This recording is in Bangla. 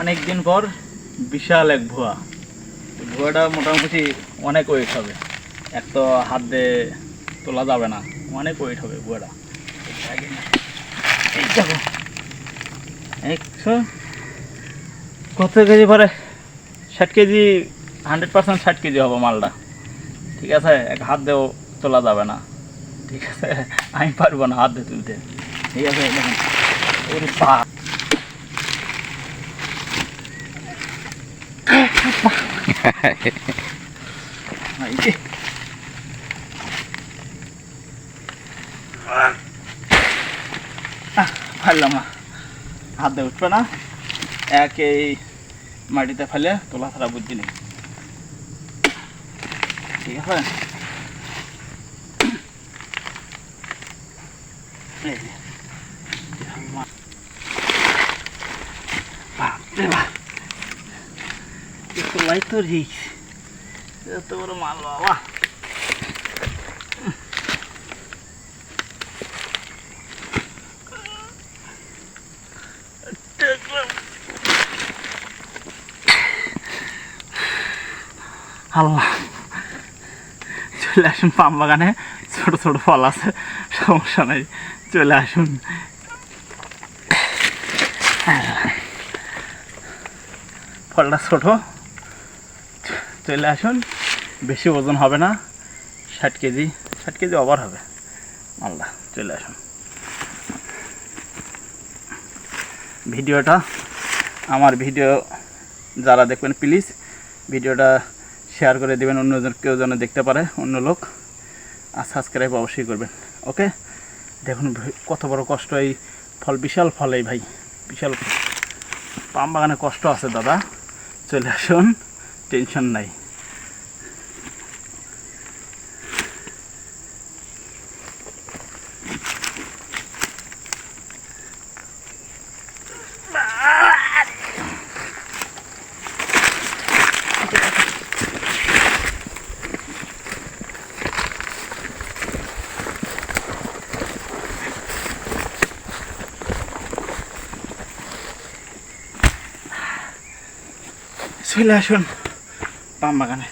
অনেক দিন পর বিশাল এক ভুয়া। ভুয়াটা মোটামুটি অনেক ওয়েট হবে। এক তো হাত দিয়ে তোলা যাবে না, অনেক ওয়েট হবে ভুয়াটা। দেখো, একশো কত কেজি পরে? ষাট কেজি হান্ড্রেড পার্সেন্ট ষাট কেজি হবে মালটা। ঠিক আছে? এক হাত দিয়েও তোলা যাবে না। ঠিক আছে? আমি পারব না হাত দিয়ে তুলতে। ঠিক আছে? দেখুন। ওরে বাপ এই যে। আহ, পারলাম না হাত দিয়ে উঠবে না এক এই মাটিতে ফেলে তোলা ছাড়া বুদ্ধি নেই ঠিক আছে এই যে। বাপরে বাপ লাইট তো রিক্স এত বড় মাল, বাবা। আল্লাহ। চলে আসুন পাম বাগানে। ছোট ছোট ফল আছে, সমস্যা নেই। চলে আসুন। ফলটা ছোট। চলে আসুন, বেশি ওজন হবে না, ষাট কেজি ষাট কেজি ওভার হবে। মালদা চলে আসুন। ভিডিওটা, আমার ভিডিও যারা দেখবেন প্লিজ ভিডিওটা শেয়ার করে দেবেন, অন্যজন, কেউ যেন দেখতে পারে, অন্য লোক। আর সাবস্ক্রাইব অবশ্যই করবেন, ওকে? দেখুন কত বড় কষ্ট এই ফল, বিশাল ফল এই ভাই, বিশাল পাম বাগানে কষ্ট আছে, দাদা। চলে আসুন। trên sân này Soy la পাম বাগানে